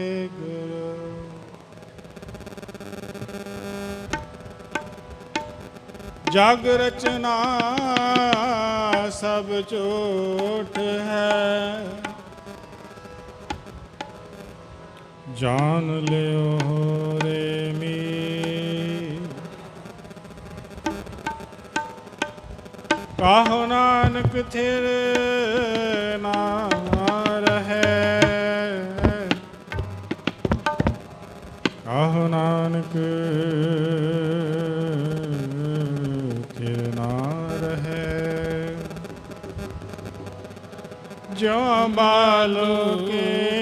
ਵਾਹਿਗੁਰੂ ਜਗ ਰਚਨਾ ਸਭ ਝੂਠ ਹੈ ਜਾਣ ਲਿਓ ਕਾਹੋ ਨਾਨਕ ਥਿਰ ਨਾ ਰਹੈ ਕਾਹੋ ਨਾਨਕ ਥਿਰ ਨਾ ਰਹੈ ਜੋ ਬਾਲੋ ਕੇ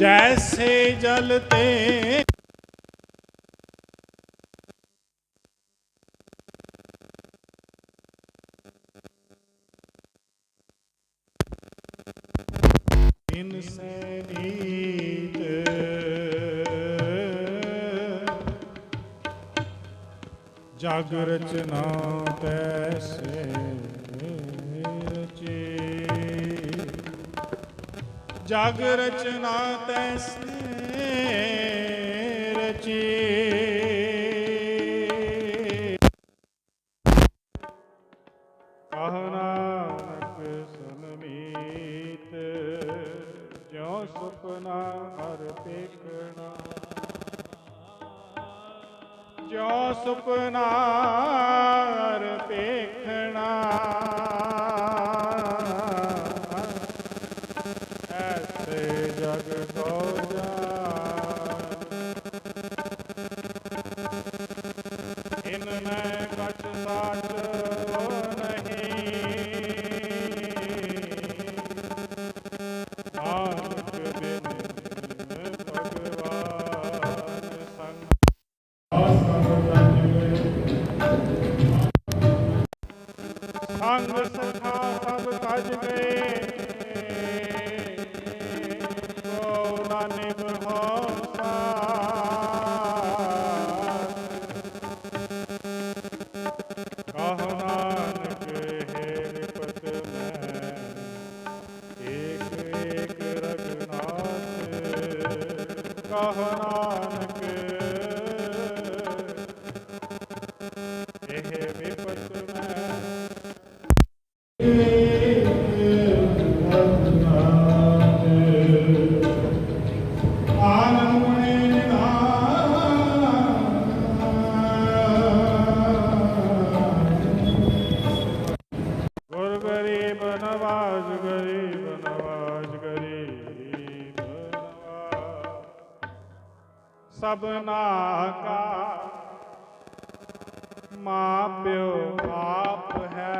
ਪ੍ਰੀਤ ਜੈਸੇ ਜਲ ਤੇ ਇਨ ਸੇ ਨੀਤ ਜਗ ਰਚਨਾ ਤੈਸੇ ਰਚੀ। ਕਹਨਾ ਨਾਨਕ ਸੁਨਮੀਤ, ਜਿਉ ਸੁਪਨਾ ਹਰ ਪੇਖਣਾ ਜਿਉ ਸੁਪਨਾ ਹਰ ਪੇਖਣਾ संघर्ष था सब काज में ਸਭਨਾ ਕਾ ਮਾਂ ਪਿਓ ਆ